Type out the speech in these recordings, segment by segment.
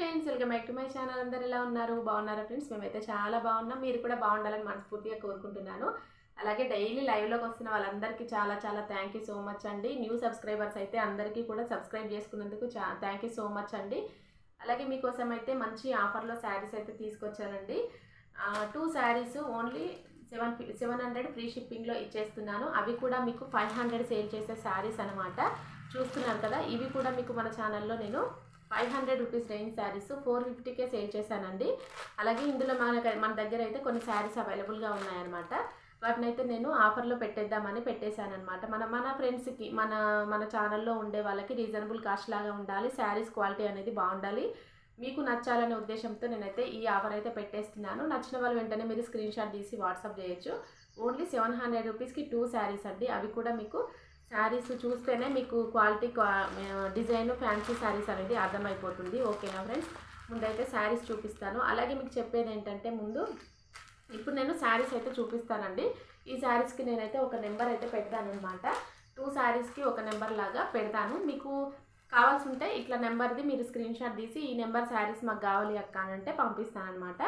Friends welcome back to my channel అందరు ఎలా ఉన్నారు? బాగున్నారా ఫ్రెండ్స్ మేమైతే చాలా బాగున్నాం. మీరు కూడా బాగుండాలని మనస్ఫూర్తిగా కోరుకుంటున్నాను. అలాగే డైలీ లైవ్లోకి వస్తున్న వాళ్ళందరికీ చాలా చాలా థ్యాంక్ యూ సో మచ్ అండి. న్యూ సబ్స్క్రైబర్స్ అయితే అందరికీ కూడా సబ్స్క్రైబ్ చేసుకున్నందుకు చా థ్యాంక్ యూ సో మచ్ అండి. అలాగే మీకోసం అయితే మంచి ఆఫర్లో శారీస్ అయితే తీసుకొచ్చానండి. Two saris only seven seven hundred free షిప్పింగ్లో ఇచ్చేస్తున్నాను. అవి కూడా మీకు ఫైవ్ హండ్రెడ్ సేల్ చేసే శారీస్ అనమాట చూస్తున్నారు కదా ఇవి కూడా మీకు మన ఛానల్లో నేను five hundred rupees range saris four fifty K sale చేశానండి. అలాగే ఇందులో మన మన దగ్గర అయితే కొన్ని శారీస్ అవైలబుల్గా ఉన్నాయన్నమాట. వాటిని అయితే నేను ఆఫర్లో పెట్టేద్దామని పెట్టేశానమాట మన మన ఫ్రెండ్స్కి మన మన ఛానల్లో ఉండే వాళ్ళకి రీజనబుల్ కాస్ట్ లాగా ఉండాలి శారీస్ క్వాలిటీ అనేది బాగుండాలి. మీకు నచ్చాలనే ఉద్దేశంతో నేనైతే ఈ ఆఫర్ అయితే పెట్టేస్తున్నాను. నచ్చిన వాళ్ళు వెంటనే మీరు స్క్రీన్ షాట్ తీసి వాట్సాప్ చేయొచ్చు. ఓన్లీ సెవెన్ హండ్రెడ్ రూపీస్కి టూ శారీస్ అండి. అవి కూడా మీకు శారీస్ చూస్తేనే మీకు క్వాలిటీ డిజైన్ ఫ్యాన్సీ శారీస్ అనేది అర్థమైపోతుంది. ఓకేనా ఫ్రెండ్స్? ముందైతే శారీస్ చూపిస్తాను. అలాగే మీకు చెప్పేది ఏంటంటే ముందు ఇప్పుడు నేను శారీస్ అయితే చూపిస్తానండి. ఈ శారీస్కి నేనైతే ఒక నెంబర్ అయితే పెడతాను అనమాట టూ శారీస్కి ఒక నెంబర్ లాగా పెడతాను. మీకు కావాల్సి ఉంటే ఇట్లా నెంబర్ది మీరు స్క్రీన్ షాట్ తీసి ఈ నెంబర్ శారీస్ మాకు కావాలి అక్క అని అంటే పంపిస్తానమాట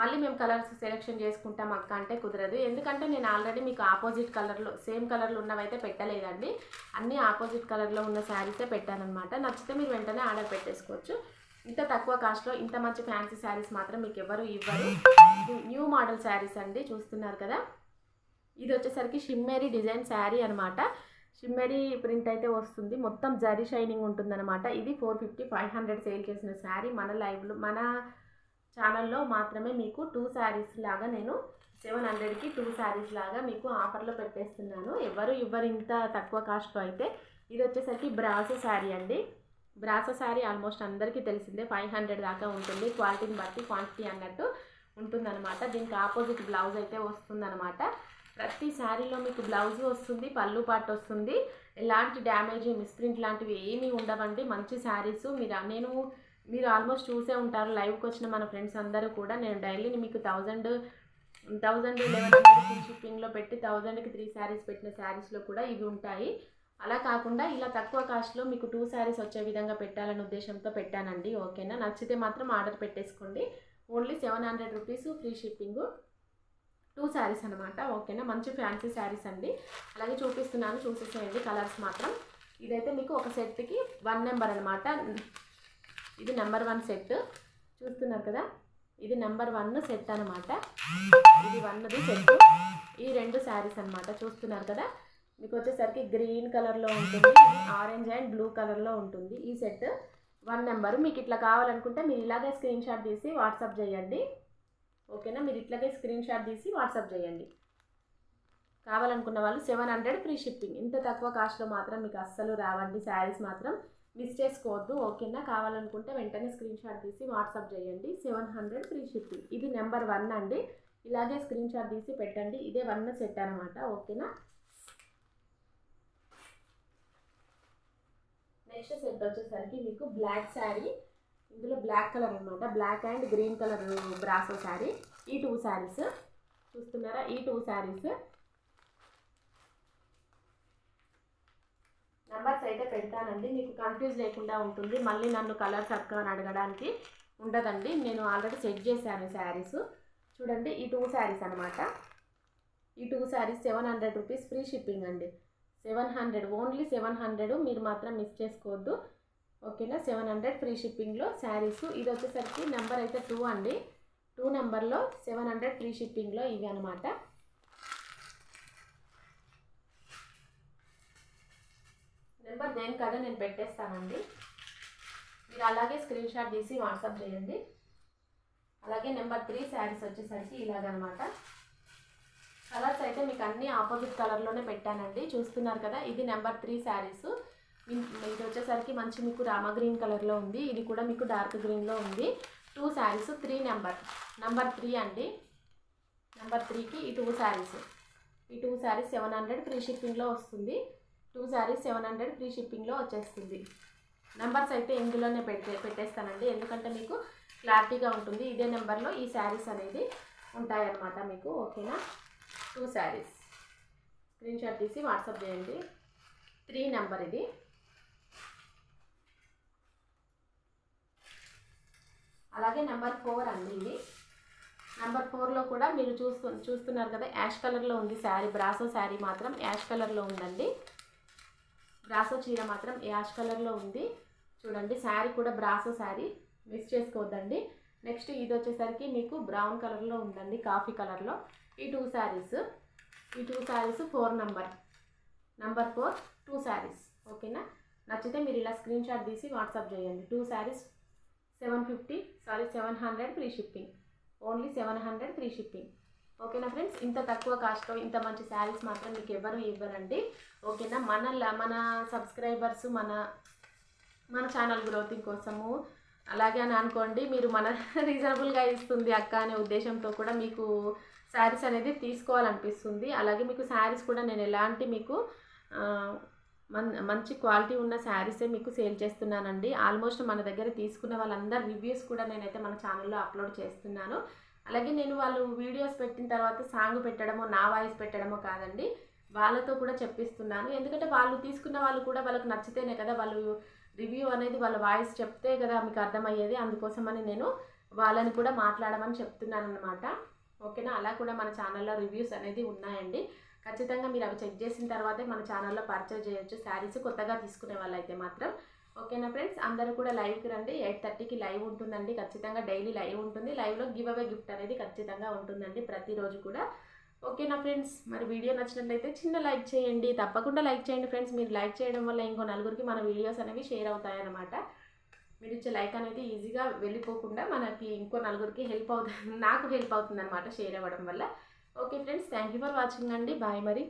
మళ్ళీ మేము కలర్స్ సెలెక్షన్ చేసుకుంటాం అక్క అంటే కుదరదు. ఎందుకంటే నేను ఆల్రెడీ మీకు ఆపోజిట్ కలర్లో సేమ్ కలర్లో ఉన్నవైతే పెట్టలేదండి. అన్నీ ఆపోజిట్ కలర్లో ఉన్న శారీసే పెట్టానమాట నచ్చితే మీరు వెంటనే ఆర్డర్ పెట్టేసుకోవచ్చు. ఇంత తక్కువ కాస్ట్లో ఇంత మంచి ఫ్యాన్సీ శారీస్ మాత్రం మీకు ఎవరు ఇవ్వరు. న్యూ మోడల్ శారీస్ అండి చూస్తున్నారు కదా. ఇది వచ్చేసరికి షిమ్మేరీ డిజైన్ శారీ అనమాట షిమ్మేరీ ప్రింట్ అయితే వస్తుంది. మొత్తం జరీ షైనింగ్ ఉంటుందన్నమాట. ఇది four fifty five hundred sale చేసిన శారీ. మన లైవ్లో మన ఛానల్లో మాత్రమే మీకు టూ శారీస్ లాగా నేను సెవెన్ హండ్రెడ్కి టూ శారీస్ లాగా మీకు ఆఫర్లో పెట్టేస్తున్నాను. ఎవరు ఇవ్వరు ఇంత తక్కువ కాస్ట్లో అయితే. ఇది వచ్చేసరికి బ్రాసో శారీ అండి. బ్రాసో శారీ ఆల్మోస్ట్ అందరికీ తెలిసిందే. ఫైవ్ హండ్రెడ్ దాకా ఉంటుంది. క్వాలిటీని బట్టి క్వాంటిటీ అన్నట్టు ఉంటుందన్నమాట. దీనికి ఆపోజిట్ బ్లౌజ్ అయితే వస్తుందన్నమాట. ప్రతి శారీలో మీకు బ్లౌజ్ వస్తుంది పళ్ళు పాటు వస్తుంది. ఎలాంటి డ్యామేజ్ మిస్ప్రింట్ లాంటివి ఏమీ ఉండవండి. మంచి శారీస్. మీరు నేను మీరు ఆల్మోస్ట్ చూసే ఉంటారు. లైవ్కి వచ్చిన మన ఫ్రెండ్స్ అందరూ కూడా. నేను డైలీ మీకు థౌజండ్ థౌజండ్ లెవెన్ హండ్రెడ్ షిప్పింగ్లో పెట్టి థౌజండ్కి త్రీ శారీస్ పెట్టిన శారీస్లో కూడా ఇవి ఉంటాయి. అలా కాకుండా ఇలా తక్కువ కాస్ట్లో మీకు టూ శారీస్ వచ్చే విధంగా పెట్టాలనే ఉద్దేశంతో పెట్టానండి. ఓకేనా నచ్చితే మాత్రం ఆర్డర్ పెట్టేసుకోండి. Only seven hundred rupees free shipping two saris అనమాట ఓకేనా మంచి ఫ్యాన్సీ శారీస్ అండి. అలాగే చూపిస్తున్నాను. చూసేసేయండి. కలర్స్ మాత్రం. ఇదైతే మీకు ఒక సెట్కి వన్ నెంబర్ అనమాట ఇది నెంబర్ వన్ సెట్ చూస్తున్నారు కదా? ఇది నెంబర్ వన్ సెట్ అనమాట ఇది వన్ది సెట్ ఈ రెండు శారీస్ అనమాట చూస్తున్నారు కదా? మీకు వచ్చేసరికి గ్రీన్ కలర్లో ఉంటుంది ఆరెంజ్ అండ్ బ్లూ కలర్లో ఉంటుంది ఈ సెట్ వన్ నెంబర్ మీకు ఇట్లా కావాలనుకుంటే మీరు ఇలాగే స్క్రీన్ షాట్ తీసి వాట్సాప్ చేయండి. ఓకేనా మీరు ఇట్లాగే స్క్రీన్ షాట్ తీసి వాట్సాప్ చేయండి. కావాలనుకున్న వాళ్ళు సెవెన్ హండ్రెడ్ ఫ్రీ షిప్పింగ్ ఇంత తక్కువ కాస్ట్లో మాత్రం మీకు అస్సలు రావండి శారీస్ మాత్రం. మిస్ చేసుకోవద్దు ఓకేనా? కావాలనుకుంటే వెంటనే స్క్రీన్ షాట్ తీసి వాట్సాప్ చేయండి. Seven hundred free shipping. ఇది నెంబర్ వన్ అండి. ఇలాగే స్క్రీన్ షాట్ తీసి పెట్టండి. ఇదే వన్ సెట్ అనమాట ఓకేనా? నెక్స్ట్ సెట్ వచ్చేసరికి మీకు బ్లాక్ శారీ. ఇందులో బ్లాక్ కలర్ అనమాట black and green colour brasso sari. ఈ టూ శారీస్. చూస్తున్నారా? ఈ టూ శారీస్. అయితే పెడతానండి. మీకు కన్ఫ్యూజ్ లేకుండా ఉంటుంది. మళ్ళీ నన్ను కలర్స్ అక్క అని అడగడానికి ఉండదండి. నేను ఆల్రెడీ సెట్ చేశాను శారీస్ చూడండి ఈ టూ శారీస్ అనమాట ఈ two saris seven hundred rupees free shipping అండి. Seven hundred only seven hundred మీరు మాత్రం మిస్ చేసుకోవద్దు. ఓకేనా? సెవెన్ హండ్రెడ్ ఫ్రీ షిప్పింగ్లో శారీస్ ఇది వచ్చేసరికి నెంబర్ అయితే టూ అండి. టూ నెంబర్లో సెవెన్ హండ్రెడ్ ఫ్రీ షిప్పింగ్లో ఇవి అనమాట నేను కదా నేను పెట్టేస్తానండి. మీరు అలాగే స్క్రీన్ షాట్ తీసి వాట్సాప్ చేయండి. అలాగే నెంబర్ త్రీ శారీస్ వచ్చేసరికి ఇలాగనమాట. కలర్స్ అయితే మీకు అన్ని ఆపోజిట్ కలర్లోనే పెట్టానండి. చూస్తున్నారు కదా ఇది నెంబర్ త్రీ శారీస్. ఇది వచ్చేసరికి మంచి మీకు రామ గ్రీన్ కలర్లో ఉంది. ఇది కూడా మీకు డార్క్ గ్రీన్లో ఉంది. Two saris three number. Number three అండి. నెంబర్ త్రీకి ఈ టూ శారీస్. ఈ two saris seven hundred free షిప్పింగ్లో వస్తుంది. Two saris seven hundred free షిప్పింగ్లో వచ్చేస్తుంది. నెంబర్స్ అయితే ఇందులోనే పెట్టే పెట్టేస్తానండి. ఎందుకంటే మీకు క్లారిటీగా ఉంటుంది. ఇదే నెంబర్లో ఈ శారీస్ అనేది ఉంటాయన్నమాట మీకు ఓకేనా? టూ శారీస్. స్క్రీన్ షాట్ తీసి వాట్సాప్ చేయండి. త్రీ నెంబర్ ఇది. అలాగే నెంబర్ ఫోర్ అండి ఇది. నెంబర్ ఫోర్లో కూడా మీరు చూస్తు చూస్తున్నారు కదా యాష్ కలర్లో ఉంది శారీ బ్రాసో శారీ మాత్రం యాష్ కలర్లో ఉందండి. బ్రాసో చీర మాత్రం యాష్ కలర్లో ఉంది. చూడండి శారీ కూడా బ్రాసో శారీ. మిస్ చేసుకోవద్దండి. నెక్స్ట్ ఇది వచ్చేసరికి మీకు బ్రౌన్ కలర్లో ఉందండి కాఫీ కలర్లో. ఈ టూ శారీస్. ఈ two saris four number. Number four two saris. ఓకేనా? నచ్చితే మీరు ఇలా స్క్రీన్ షాట్ తీసి వాట్సాప్ చేయండి. Two saris seven fifty sorry seven hundred free shipping. Only seven hundred free shipping. ఓకేనా ఫ్రెండ్స్? ఇంత తక్కువ కాస్ట్లో ఇంత మంచి శారీస్ మాత్రం మీకు ఎవరు ఇవ్వరండి. ఓకేనా? మన ల- మన సబ్స్క్రైబర్స్ మన మన ఛానల్ గ్రోతింగ్ కోసము. అలాగే అని అనుకోండి మీరు మన రీజనబుల్గా ఇస్తుంది అక్క అనే ఉద్దేశంతో కూడా మీకు శారీస్ అనేది తీసుకోవాలనిపిస్తుంది. అలాగే మీకు శారీస్ కూడా నేను ఎలాంటి మీకు మన్ మంచి క్వాలిటీ ఉన్న శారీసే మీకు సేల్ చేస్తున్నానండి. ఆల్మోస్ట్ మన దగ్గర తీసుకున్న వాళ్ళందరి రివ్యూస్ కూడా నేనైతే మన ఛానల్లో అప్లోడ్ చేస్తున్నాను. అలాగే నేను వాళ్ళు వీడియోస్ పెట్టిన తర్వాత సాంగ్ పెట్టడమో నా వాయిస్ పెట్టడమో కాదండి వాళ్ళతో కూడా చెప్పిస్తున్నాను. ఎందుకంటే వాళ్ళు తీసుకున్న వాళ్ళు కూడా వాళ్ళకు నచ్చితేనే కదా వాళ్ళు రివ్యూ అనేది వాళ్ళ వాయిస్ చెప్తే కదా మీకు అర్థమయ్యేది. అందుకోసమని నేను వాళ్ళని కూడా మాట్లాడమని చెప్తున్నాను అనమాట ఓకేనా? అలా కూడా మన ఛానల్లో రివ్యూస్ అనేది ఉన్నాయండి. ఖచ్చితంగా మీరు అవి చెక్ చేసిన తర్వాతే మన ఛానల్లో పర్చేజ్ చేయొచ్చు. శారీస్ కొత్తగా తీసుకునే వాళ్ళైతే మాత్రం ఓకేనా ఫ్రెండ్స్? అందరూ కూడా లైవ్కి రండి. ఎయిట్ థర్టీకి లైవ్ ఉంటుందండి. ఖచ్చితంగా డైలీ లైవ్ ఉంటుంది. లైవ్లో గివ్ అవే గిఫ్ట్ అనేది ఖచ్చితంగా ఉంటుందండి ప్రతిరోజు కూడా. ఓకేనా ఫ్రెండ్స్? మరి వీడియో నచ్చినట్లయితే చిన్న లైక్ చేయండి. తప్పకుండా లైక్ చేయండి ఫ్రెండ్స్. మీరు లైక్ చేయడం వల్ల ఇంకో నలుగురికి మన వీడియోస్ అనేవి షేర్ అవుతాయన్నమాట. మీరు ఇచ్చే లైక్ అనేది ఈజీగా వెళ్ళిపోకుండా మనకి ఇంకో నలుగురికి హెల్ప్ అవుతుంది. నాకు హెల్ప్ అవుతుంది అనమాట షేర్ అవ్వడం వల్ల. Okay friends thank you for watching అండి. బాయ్ మరి.